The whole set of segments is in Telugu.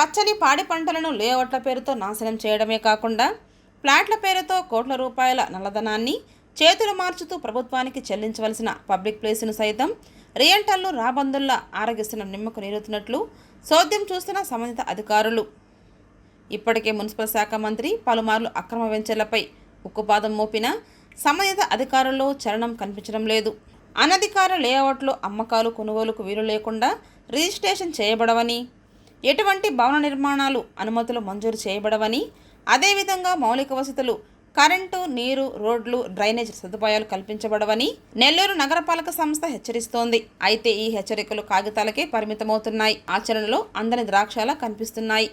పచ్చని పాడి పంటలను లేఅవుట్ల పేరుతో నాశనం చేయడమే కాకుండా ప్లాట్ల పేరుతో కోట్ల రూపాయల నల్లధనాన్ని చేతులు మార్చుతూ ప్రభుత్వానికి చెల్లించవలసిన పబ్లిక్ ప్లేసును సైతం రియంటర్లు రాబందుల్లా ఆరగిస్తున్న నిమ్మకు నీరుతున్నట్లు సోద్యం చూస్తున్న సంబంధిత అధికారులు. ఇప్పటికే మున్సిపల్ శాఖ మంత్రి పలుమార్లు అక్రమ వెంచర్లపై ఉక్కుపాదం మోపిన సంబంధిత అధికారుల్లో చలనం కనిపించడం లేదు. అనధికార లేఅవుట్లో అమ్మకాలు కొనుగోలుకు వీలు లేకుండా రిజిస్ట్రేషన్ చేయబడవని ఎటువంటి భవన నిర్మాణాలు అనుమతులు మంజూరు చేయబడవని అదేవిధంగా మౌలిక వసతులు కరెంటు నీరు రోడ్లు డ్రైనేజ్ సదుపాయాలు కల్పించబడవని నెల్లూరు నగరపాలక సంస్థ హెచ్చరిస్తోంది. అయితే ఈ హెచ్చరికలు కాగితాలకే పరిమితమవుతున్నాయి. ఆచరణలో అందని ద్రాక్షలా కనిపిస్తున్నాయి.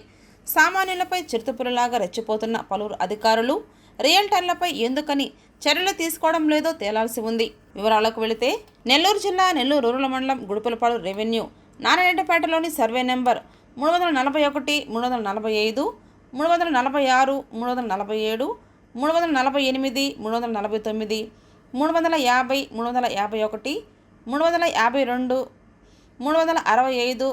సామాన్యులపై చిరుతపులలాగా రెచ్చిపోతున్న పలువురు అధికారులు రియల్టర్లపై ఎందుకని చర్యలు తీసుకోవడం లేదో తేలాల్సి ఉంది. వివరాలకు వెళితే నెల్లూరు జిల్లా నెల్లూరు రూరల్ మండలం గుడుపులపాడు రెవెన్యూ నారాయణపేటలోని సర్వే నెంబర్ మూడు వందల నలభై ఒకటి మూడు వందల నలభై ఐదు మూడు వందల నలభై ఆరు మూడు వందల నలభై ఏడు మూడు వందల నలభై ఎనిమిది మూడు వందల నలభై తొమ్మిది మూడు వందల యాభై మూడు వందల యాభై ఒకటి మూడు వందల యాభై రెండు మూడు వందల అరవై ఐదు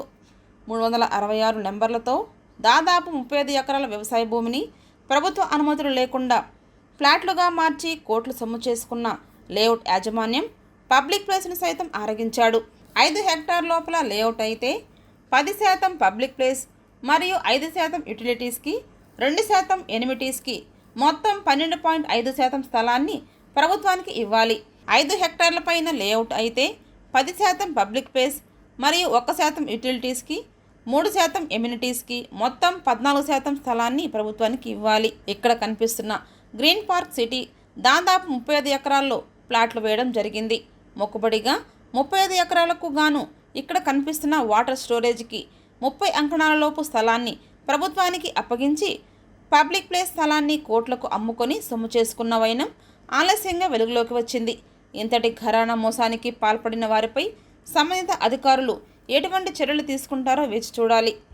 మూడు వందల అరవై ఆరు నెంబర్లతో దాదాపు ముప్పై ఐదు ఎకరాల వ్యవసాయ భూమిని ప్రభుత్వ అనుమతులు లేకుండా ఫ్లాట్లుగా మార్చి కోట్లు సొమ్ము చేసుకున్న లేఅవుట్ యాజమాన్యం పబ్లిక్ ప్లేస్ను సైతం ఆరగించాడు ఐదు హెక్టార్ లోపల లేఅవుట్ అయితే పది శాతం పబ్లిక్ ప్లేస్ మరియు ఐదు శాతం యుటిలిటీస్కి రెండు శాతం ఎనిమిటీస్కి మొత్తం పన్నెండు పాయింట్ ఐదు శాతం స్థలాన్ని ప్రభుత్వానికి ఇవ్వాలి. ఐదు హెక్టార్ల పైన లేఅవుట్ అయితే పది శాతం పబ్లిక్ ప్లేస్ మరియు ఒక శాతం యుటిలిటీస్కి మూడు శాతం ఎమ్యూనిటీస్కి మొత్తం పద్నాలుగు శాతం స్థలాన్ని ప్రభుత్వానికి ఇవ్వాలి. ఇక్కడ కనిపిస్తున్న గ్రీన్ పార్క్ సిటీ దాదాపు ముప్పై ఐదు ఎకరాల్లో ప్లాట్లు వేయడం జరిగింది. మొక్కుబడిగా ముప్పై ఐదు ఎకరాలకు గాను ఇక్కడ కనిపిస్తున్న వాటర్ స్టోరేజ్కి ముప్పై అంకణాలలోపు స్థలాన్ని ప్రభుత్వానికి అప్పగించి పబ్లిక్ ప్లేస్ స్థలాన్ని కోట్లకు అమ్ముకొని సొమ్ము చేసుకున్న వైనం ఆలస్యంగా వెలుగులోకి వచ్చింది. ఇంతటి ఘరానా మోసానికి పాల్పడిన వారిపై సంబంధిత అధికారులు ఎటువంటి చర్యలు తీసుకుంటారో వేచి చూడాలి.